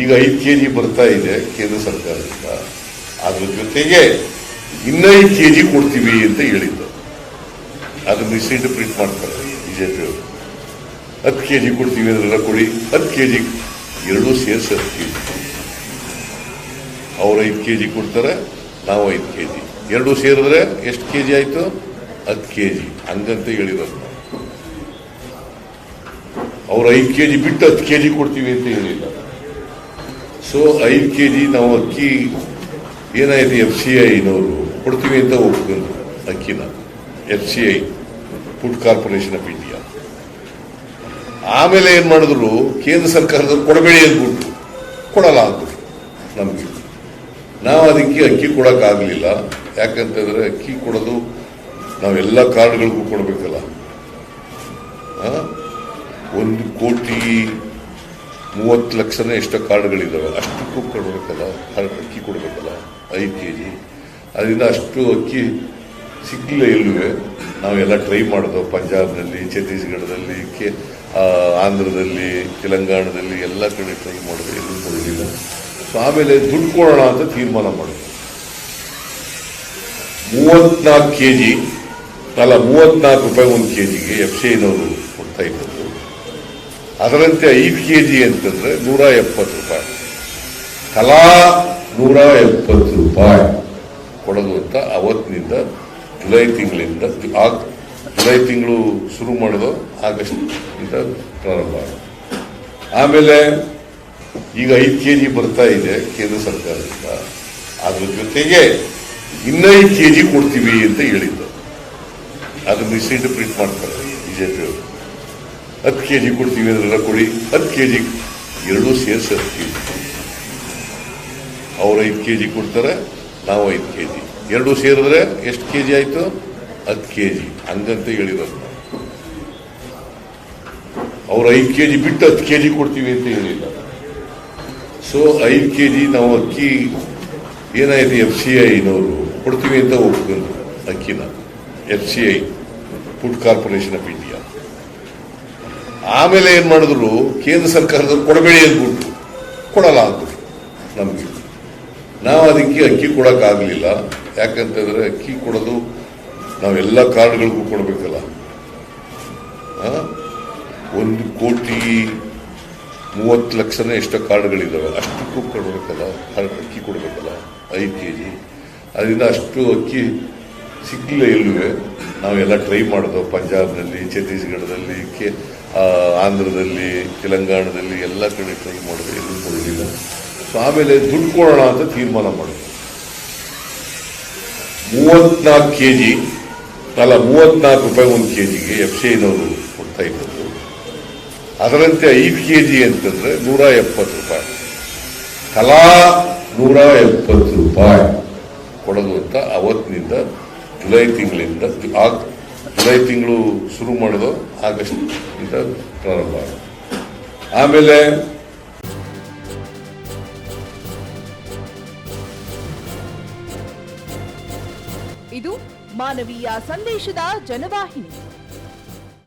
ಈಗ ಐದು K G ಬರ್ತಾ ಇದೆ ಕೇಂದ್ರ ಸರ್ಕಾರದಿಂದ. ಅದ್ರ ಜೊತೆಗೆ ಇನ್ನೈದು ಕೆ ಜಿ ಕೊಡ್ತೀವಿ ಅಂತ ಹೇಳಿದ್ದು. ಅದು ಮಿಸ್ಇಂಟರ್ಪ್ರಿಟ್ ಮಾಡ್ತಾರೆ ಬಿಜೆಪಿ ಅವರು. ಹತ್ತು ಕೆ ಜಿ ಕೊಡ್ತೀವಿ ಅದ್ರೆಲ್ಲ ಕೊಡಿ. ಹತ್ತು ಕೆ ಜಿ ಎರಡೂ ಸೇರಿಸಿ ಹತ್ತು ಕೆ ಜಿ ಅವ್ರು ಐದು ಕೆ ಜಿ ಕೊಡ್ತಾರೆ, ನಾವು ಐದು ಕೆ ಜಿ ಎರಡೂ ಸೇರಿದ್ರೆ ಎಷ್ಟು ಕೆ ಜಿ ಆಯಿತು? ಹತ್ತು ಕೆ ಜಿ ಹಂಗಂತ ಹೇಳಿರೋದು ಅವ್ರು ಐದು ಕೆ ಜಿ ಬಿಟ್ಟು ಹತ್ತು ಕೆ ಜಿ ಕೊಡ್ತೀವಿ ಅಂತ ಹೇಳಿಲ್ಲ. ಸೊ ಐದು ಕೆ ಜಿ ನಾವು ಅಕ್ಕಿ, ಏನಾಯಿತು ಎಫ್ ಸಿ ಐನವರು ಕೊಡ್ತೀವಿ ಅಂತ ಒಪ್ಕೊಂಡ್ರು. ಅಕ್ಕಿನ. F C I food corporation of India ಆಮೇಲೆ ಏನು ಮಾಡಿದ್ರು? ಕೇಂದ್ರ ಸರ್ಕಾರದವ್ರು ಕೊಡಬೇಡಿ ಅಂದ್ಬಿಟ್ಟು ಕೊಡಲ್ಲ ಅಂದ್ಬಿಟ್ರು ನಮಗೆ. ನಾವು ಅದಕ್ಕೆ ಅಕ್ಕಿ ಕೊಡೋಕ್ಕಾಗಲಿಲ್ಲ. ಯಾಕಂತಂದ್ರೆ ಅಕ್ಕಿ ಕೊಡೋದು ನಾವೆಲ್ಲ ಕಾರ್ಡ್ಗಳಿಗೂ ಕೊಡಬೇಕಲ್ಲ? ಒಂದು ಕೋಟಿ ಮೂವತ್ತು ಲಕ್ಷನೇ ಎಷ್ಟೋ ಕಾರ್ಡ್ಗಳಿದ್ದಾವೆ ಅಷ್ಟಕ್ಕೂ ಕೊಡಬೇಕಲ್ಲ ಅಕ್ಕಿ ಕೊಡಬೇಕಲ್ಲ? ಐದು ಕೆ ಜಿ ಅದರಿಂದ ಅಷ್ಟು ಅಕ್ಕಿ ಸಿಗಲಿಲ್ಲ ಎಲ್ಲೂ ನಾವೆಲ್ಲ ಟ್ರೈ ಮಾಡಿದೆವು ಪಂಜಾಬ್ನಲ್ಲಿ, ಛತ್ತೀಸ್ಗಢದಲ್ಲಿ, ಕೆ ಆಂಧ್ರದಲ್ಲಿ, ತೆಲಂಗಾಣದಲ್ಲಿ ಎಲ್ಲ ಕಡೆ ಟ್ರೈ ಮಾಡಿದ್ರೆ ಎಲ್ಲೂ ಕೊಡಲಿಲ್ಲ ಸೊ ಆಮೇಲೆ ದುಡ್ಡು ಕೊಡೋಣ ಅಂತ ತೀರ್ಮಾನ ಮಾಡಿದ್ವಿ. ಮೂವತ್ನಾಲ್ಕು ಕೆ ಜಿ ಅಲ್ಲ, ಮೂವತ್ನಾಲ್ಕು ರೂಪಾಯಿ ಒಂದು ಕೆ ಜಿಗೆ ಎಫ್ ಸಿ ಐನವರು ಕೊಡ್ತಾ ಇದ್ದದ್ದು ಅದರಂತೆ ಐದು ಕೆ ಜಿ ಅಂತಂದ್ರೆ ನೂರ ಎಪ್ಪತ್ತು ರೂಪಾಯಿ. ತಲಾ ನೂರ ಎಪ್ಪತ್ತು ರೂಪಾಯಿ ಕೊಡೋದು ಅಂತ ಅವತ್ತಿನಿಂದ ಜುಲೈ ತಿಂಗಳಿಂದ ಜುಲೈ ತಿಂಗಳು ಶುರು ಮಾಡೋದು ಆಗಸ್ಟ್ ಇಂದ ಪ್ರಾರಂಭ. ಆಮೇಲೆ ಈಗ ಐದು ಕೆ ಜಿ ಬರ್ತಾ ಇದೆ ಕೇಂದ್ರ ಸರ್ಕಾರದಿಂದ. ಅದ್ರ ಜೊತೆಗೆ ಇನ್ನೈದು ಕೆ ಜಿ ಕೊಡ್ತೀವಿ ಅಂತ ಹೇಳಿದ್ದು. ಅದನ್ನ ಮಿಸ್ಇಂಟರ್ಪ್ರಿಟ್ ಮಾಡ್ತಾರೆ ಬಿಜೆಪಿ ಅವರು ಹತ್ತು ಕೆ ಜಿ ಕೊಡ್ತೀವಿ ಅದನ್ನೆಲ್ಲ ಕೊಡಿ. ಹತ್ತು ಕೆ ಜಿ ಎರಡೂ ಸೇರಿಸಿ ಹತ್ತು ಕೆ ಅವ್ರು ಐದು ಕೆ ಜಿ ಕೊಡ್ತಾರೆ, ನಾವು ಐದು ಕೆ ಜಿ ಎರಡೂ ಸೇರಿದ್ರೆ ಎಷ್ಟು ಕೆ ಜಿ ಆಯಿತು? ಹತ್ತು ಕೆ ಜಿ ಹಂಗಂತ ಹೇಳಿರೋದು. ಅವ್ರು ಐದು ಕೆ ಜಿ ಬಿಟ್ಟು ಹತ್ತು ಕೆ ಜಿ ಕೊಡ್ತೀವಿ ಅಂತ ಹೇಳಿಲ್ಲ. ಸೊ ಐದು ಕೆ ಜಿ ನಾವು ಅಕ್ಕಿ, ಏನಾಯಿತು ಎಫ್ ಸಿ ಐನವರು ಕೊಡ್ತೀವಿ ಅಂತ ಒಪ್ಕೊಂಡ್ರು ಅಕ್ಕಿನ. F C I food corporation of India ಆಮೇಲೆ ಏನ್ ಮಾಡಿದ್ರು? ಕೇಂದ್ರ ಸರ್ಕಾರದವ್ರು ಕೊಡಬೇಡಿ ಅಂದ್ಬಿಟ್ಟು ಕೊಡಲ್ಲ ಅಂದ್ರು ನಮಗೆ. ನಾವು ಅದಕ್ಕೆ ಅಕ್ಕಿ ಕೊಡೋಕ್ಕಾಗಲಿಲ್ಲ. ಯಾಕಂತಂದ್ರೆ ಅಕ್ಕಿ ಕೊಡೋದು ನಾವೆಲ್ಲ ಕಾರ್ಡ್ಗಳಿಗೂ ಕೊಡಬೇಕಲ್ಲ? ಒಂದು ಕೋಟಿ ಮೂವತ್ತು ಲಕ್ಷನೇ ಎಷ್ಟೋ ಕಾರ್ಡ್ಗಳಿದ್ದಾವೆ ಅಷ್ಟಕ್ಕೂ ಕೊಡಬೇಕಲ್ಲ. ಕಾರ್ಡ್ ಅಕ್ಕಿ ಕೊಡಬೇಕಲ್ಲ. ಐದು ಕೆ ಜಿ ಅದರಿಂದ ಅಷ್ಟು ಅಕ್ಕಿ ಸಿಗಲಿಲ್ಲ ಎಲ್ಲೂ ನಾವೆಲ್ಲ ಟ್ರೈ ಮಾಡಿದ್ವು ಪಂಜಾಬ್ನಲ್ಲಿ, ಛತ್ತೀಸ್ಗಢದಲ್ಲಿ, ಕೆ ಆಂಧ್ರದಲ್ಲಿ, ತೆಲಂಗಾಣದಲ್ಲಿ ಎಲ್ಲ ಕಡೆ ಟ್ರೈ ಮಾಡಿದೆ ಎಲ್ಲೂ ಕೊಡಲಿಲ್ಲ ಸೊ ಆಮೇಲೆ ದುಡ್ಡು ಕೊಡೋಣ ಅಂತ ತೀರ್ಮಾನ ಮಾಡಿದೆ ಮೂವತ್ನಾಲ್ಕು ಕೆ ಜಿ ಅಲ್ಲ, ಮೂವತ್ನಾಲ್ಕು ರೂಪಾಯಿ ಒಂದು ಕೆ ಜಿಗೆ ಎಫ್ ಸಿ ಐನವರು ಕೊಡ್ತಾ ಇದ್ದರು. ಅದರಂತೆ ಐದು ಕೆ ಜಿ ಅಂತಂದ್ರೆ ನೂರ ಎಪ್ಪತ್ತು ರೂಪಾಯಿ. ತಲಾ ನೂರ ಎಪ್ಪತ್ತು ರೂಪಾಯಿ ಕೊಡೋದು ಅಂತ ಅವತ್ತಿನಿಂದ ಜುಲೈ ತಿಂಗಳಿಂದ ಜುಲೈ ತಿಂಗಳು ಶುರು ಮಾಡೋದು ಆಗಸ್ಟ್ ಇಂದ ಪ್ರಾರಂಭ. ಆಮೇಲೆ ಇದು ಮಾನವೀಯ ಸಂದೇಶದ ಜನವಾಹಿನಿ